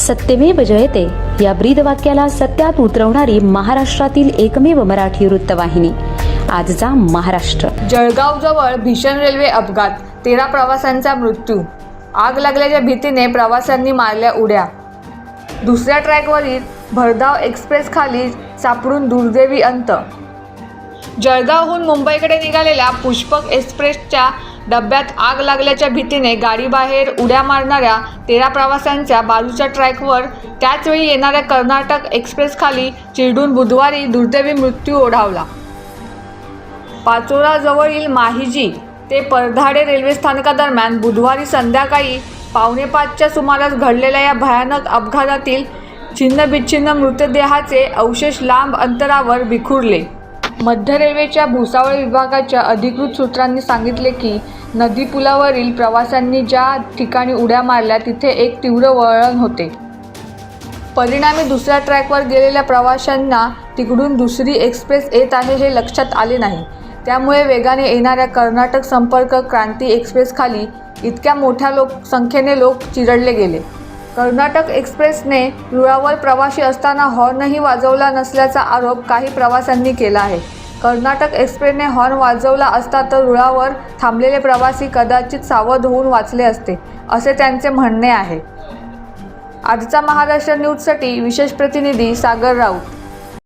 सत्यमेव जयते. या ब्रीद वाक्याला सत्यात उतरवणारी महाराष्ट्रातील एकमेव मराठी वृत्तवाहिनी. आजचा महाराष्ट्र. जळगावजवळ भीषण रेल्वे अपघात. तेरा प्रवाशांचा मृत्यू. आग लागल्याच्या भीतीने प्रवाशांनी मारल्या उड्या. दुसऱ्या ट्रॅकवरील भरधाव एक्सप्रेस खाली सापडून दुर्दैवी अंत. जळगावहून मुंबईकडे निघालेल्या पुष्पक एक्सप्रेसच्या डब्यात आग लागल्याच्या भीतीने गाडीबाहेर उड्या मारणाऱ्या तेरा प्रवाशांच्या बाजूच्या ट्रॅकवर त्याचवेळी येणाऱ्या कर्नाटक एक्सप्रेसखाली चिरडून बुधवारी दुर्दैवी मृत्यू ओढावला. पाचोराजवळील माहिजी ते परधाडे रेल्वे स्थानकादरम्यान बुधवारी संध्याकाळी पावणेपाचच्या सुमारास घडलेल्या या भयानक अपघातातील छिन्नबिच्छिन्न मृतदेहाचे अवशेष लांब अंतरावर विखुरले. मध्य रेल्वेच्या भुसावळ विभागाच्या अधिकृत सूत्रांनी सांगितले की नदी पुलावरील प्रवाशांनी ज्या ठिकाणी उड्या मारल्या तिथे एक तीव्र वळण होते. परिणामी दुसऱ्या ट्रॅकवर गेलेल्या प्रवाशांना तिकडून दुसरी एक्सप्रेस येत आहे हे लक्षात आले नाही. त्यामुळे वेगाने येणाऱ्या कर्नाटक संपर्क क्रांती एक्सप्रेसखाली इतक्या मोठ्या लोक संख्येने लोक चिरडले गेले. कर्नाटक एक्सप्रेसने रुळावर प्रवासी असताना हॉर्नही वाजवला नसल्याचा आरोप काही प्रवाशांनी केला आहे. कर्नाटक एक्सप्रेसने हॉर्न वाजवला असता तर रुळावर थांबलेले प्रवासी कदाचित सावध होऊन वाचले असते असे त्यांचे म्हणणे आहे. आजचा महाराष्ट्र न्यूजसाठी विशेष प्रतिनिधी सागर राऊत.